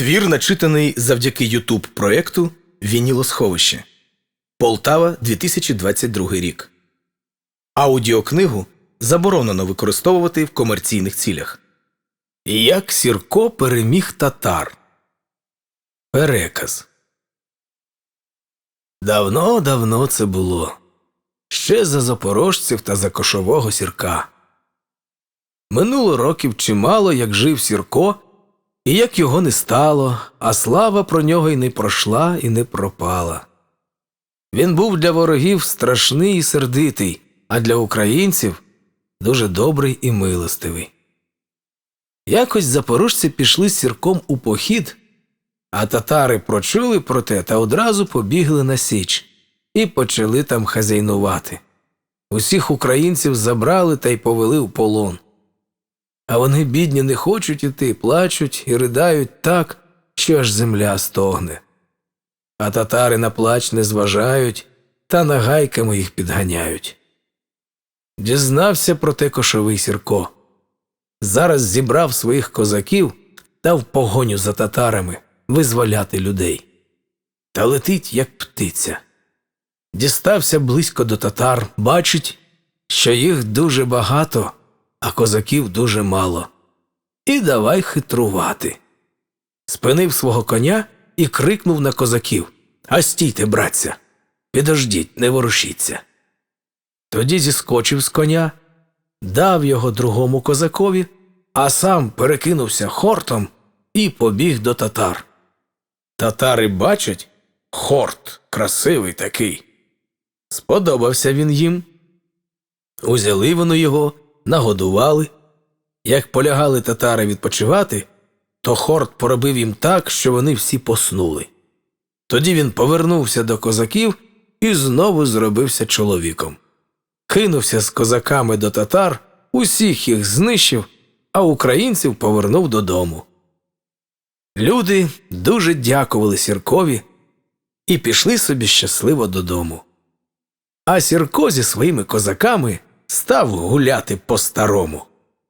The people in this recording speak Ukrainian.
Твір начитаний завдяки Ютуб проєкту Вінілосховище. Полтава 2022 рік. Аудіокнигу заборонено використовувати в комерційних цілях. Як Сірко переміг татар. Переказ. Давно давно це було. Ще за запорожців та за кошового сірка. Минуло років чимало, як жив Сірко, і як його не стало, а слава про нього й не пройшла, і не пропала. Він був для ворогів страшний і сердитий, а для українців дуже добрий і милостивий. Якось запорожці пішли сірком у похід, а татари прочули про те та одразу побігли на Січ і почали там хазяйнувати. Усіх українців забрали та й повели в полон. А вони, бідні, не хочуть іти, плачуть і riдають так, що аж земля стогне. А татари на плач не зважають та нагайками їх підганяють. Дізнався про те кошовий Сірко. Зараз зібрав своїх козаків та в погоню за татарами визволяти людей. Та летить, як птиця. Дістався близько до татар, бачить, що їх дуже багато, а козаків дуже мало. І давай хитрувати. Спинив свого коня і крикнув на козаків А стійте, братця, підождіть, не ворушіться. Тоді зіскочив з коня, дав його другому козакові, а сам перекинувся хортом і побіг до татар. Татари бачать хорт красивий такий. Сподобався він їм. Узяли вони його, нагодували. Як полягали татари відпочивати, то хорт поробив їм так, що вони всі поснули. Тоді він повернувся до козаків і знову зробився чоловіком. Кинувся з козаками до татар, усіх їх знищив, а українців повернув додому. Люди дуже дякували Сіркові і пішли собі щасливо додому. А Сірко зі своїми козаками став гуляти по старому.